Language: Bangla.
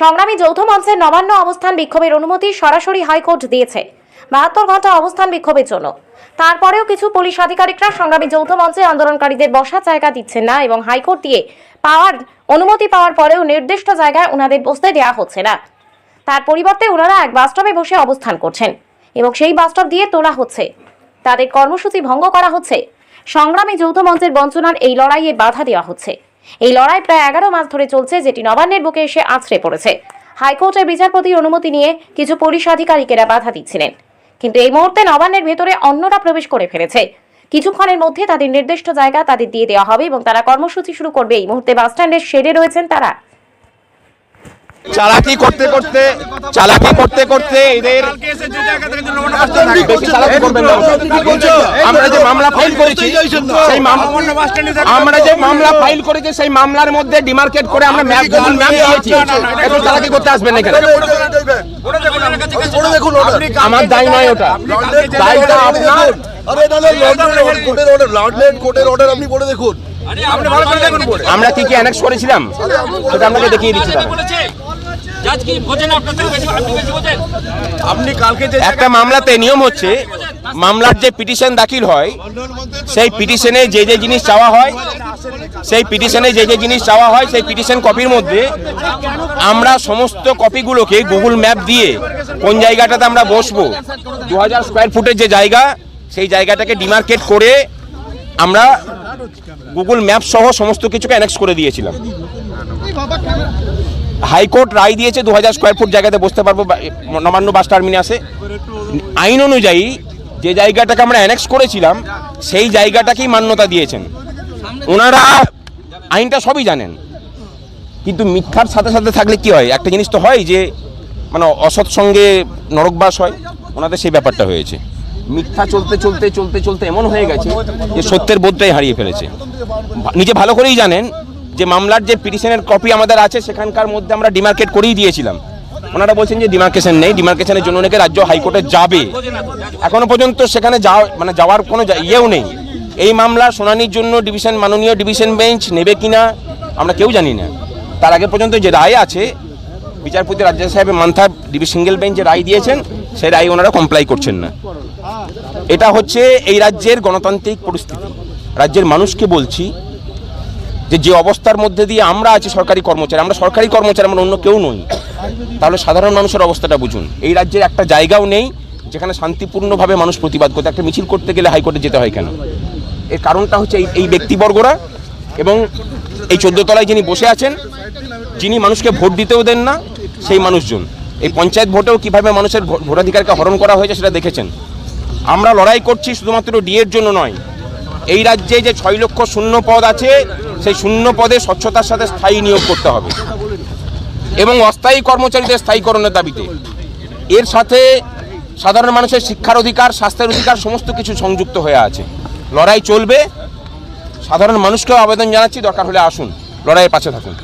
সংগ্রামী যৌথ মঞ্চের নবান্ন অবস্থান বিক্ষোভের অনুমতি সরাসরি হাইকোর্ট দিয়েছে। বাহাত্তর ঘণ্টা অবস্থান বিক্ষোভের জন্য। তারপরেও কিছু পুলিশ আধিকারিকরা সংগ্রামী যৌথ মঞ্চে আন্দোলনকারীদের বসার জায়গা দিচ্ছেন না এবং হাইকোর্ট দিয়ে পাওয়ার, অনুমতি পাওয়ার পরেও নির্দিষ্ট জায়গায় ওনাদের বসতে দেওয়া হচ্ছে না। তার পরিবর্তে ওনারা এক বাসস্টপে বসে অবস্থান করছেন এবং সেই বাসস্টপ দিয়ে তোলা হচ্ছে। তাদের কর্মসূচি ভঙ্গ করা হচ্ছে। সংগ্রামী যৌথ মঞ্চের বঞ্চনার এই লড়াইয়ে বাধা দেওয়া হচ্ছে। এই লড়াই প্রায় এগারো মাস ধরে চলছে, যেটি নবান্নের বুকে এসে আছড়ে পড়েছে। হাইকোর্টের বিচারপতির অনুমতি নিয়ে কিছু পুলিশ আধিকারিকেরা বাধা দিচ্ছিলেন। কিন্তু এই মুহূর্তে নবান্নের ভেতরে অন্যরা প্রবেশ করে ফেলেছে। কিছুক্ষণের মধ্যে তাদের নির্দিষ্ট জায়গা তাদের দিয়ে দেওয়া হবে এবং তারা কর্মসূচি শুরু করবে। এই মুহূর্তে বাসস্ট্যান্ডের শেডে রয়েছেন তারা। চালাকি করতে করতে, চালাকি করতে করতে এদের। আমরা যে মামলা ফাইল করেছি, সেই আমরা যে মামলা ফাইল করেছি, সেই মামলার মধ্যে ডিমার্কেট করে আমরা এত চালাকি করতে আসবেন না এখানে। আমার দায় নয় ওটা। দায়টা আপনার। আপনি দেখুন আমরা কি কি অ্যানেক্স করেছিলাম? সেটা আপনাকে দেখিয়ে দিচ্ছি দাঁড়ান। কি বোঝেন আপনার বেশি আপনি বেশি বোঝেন আপনি কালকে যে একটা মামলাতে নিয়ম হচ্ছে মামলার যে পিটিশন দাখিল হয় সেই পিটিশনে যে যে জিনিস চাওয়া হয় সেই পিটিশনে যে যে জিনিস চাওয়া হয় সেই পিটিশন কপির মধ্যে আমরা সমস্ত কপিগুলোকে গুগল ম্যাপ দিয়ে কোন জায়গাটাতে আমরা বসবো দু হাজার স্কোয়ার ফুটের যে জায়গা সেই জায়গাটাকে ডিমার্কেট করে আমরা গুগল ম্যাপ সহ সমস্ত কিছুকে অ্যানেক্স করে দিয়েছিলাম হাইকোর্ট রায় দিয়েছে দু হাজার স্কোয়ার ফুট জায়গাতে বসতে পারব নবান্ন বাস টার্মিনাসে আইন অনুযায়ী যে জায়গাটাকে আমরা অ্যানেক্স করেছিলাম, সেই জায়গাটাকেই মান্যতা দিয়েছেন। ওনারা আইনটা সবই জানেন। কিন্তু মিথ্যার সাথে সাথে থাকলে কি হয়? একটা জিনিস তো হয় যে মানে অসৎ সঙ্গে নরকবাস হয়, ওনাদের সেই ব্যাপারটা হয়েছে। মিথ্যা চলতে চলতে চলতে চলতে এমন হয়ে গেছে যে সত্যের বোধটাই হারিয়ে ফেলেছে। নিজে ভালো করেই জানেন যে মামলার যে পিটিশনের কপি আমাদের আছে, সেখানকার মধ্যে আমরা ডিমার্কেট করেই দিয়েছিলাম। ওনারা বলছেন যে ডিমার্কেশন নেই, ডিমার্কেশনের জন্য নাকি রাজ্য হাইকোর্টে যাবে। এখনও পর্যন্ত সেখানে যাওয়া মানে যাওয়ার কোনো ইয়েও নেই। এই মামলা শুনানির জন্য ডিভিশন, মাননীয় ডিভিশন বেঞ্চ নেবে কিনা, আমরা কেউ জানি না। তার আগে পর্যন্ত যে রায় আছে, বিচারপতি রাজ্য সাহেবের মান্থা ডিভি সিঙ্গেল বেঞ্চ যে রায় দিয়েছেন, সেই রায় ওনারা কমপ্লাই করছেন না। এটা হচ্ছে এই রাজ্যের গণতান্ত্রিক পরিস্থিতি। রাজ্যের মানুষকে বলছি যে যে অবস্থার মধ্যে দিয়ে আমরা আছি সরকারি কর্মচারী, আমরা সরকারি কর্মচারী, আমরা অন্য কেউ নই। তাহলে সাধারণ মানুষের অবস্থাটা বুঝুন। এই রাজ্যের একটা জায়গাও নেই যেখানে শান্তিপূর্ণভাবে মানুষ প্রতিবাদ করতে, একটা মিছিল করতে গেলে হাইকোর্টে যেতে হয় কেন? এর কারণটা হচ্ছে এই এই ব্যক্তিবর্গরা এবং এই চোদ্দ তলায় যিনি বসে আছেন, যিনি মানুষকে ভোট দিতেও দেন না, সেই মানুষজন। এই পঞ্চায়েত ভোটেও কীভাবে মানুষের ভোটাধিকারকে হরণ করা হয়েছে সেটা দেখেছেন। আমরা লড়াই করছি শুধুমাত্র ডিএর জন্য নয় এই রাজ্যে যে ছয় লক্ষ শূন্য পদ আছে, সেই শূন্য পদে স্বচ্ছতার সাথে স্থায়ী নিয়োগ করতে হবে। এবং অস্থায়ী কর্মচারীদের স্থায়ীকরণের দাবিতে। এর সাথে সাধারণ মানুষের শিক্ষার অধিকার, স্বাস্থ্যের অধিকার, সমস্ত কিছু সংযুক্ত হয়ে আছে। লড়াই চলবে। সাধারণ মানুষকেও আবেদন জানাচ্ছি, দরকার হলে আসুন। লড়াইয়ের পাশে থাকুন।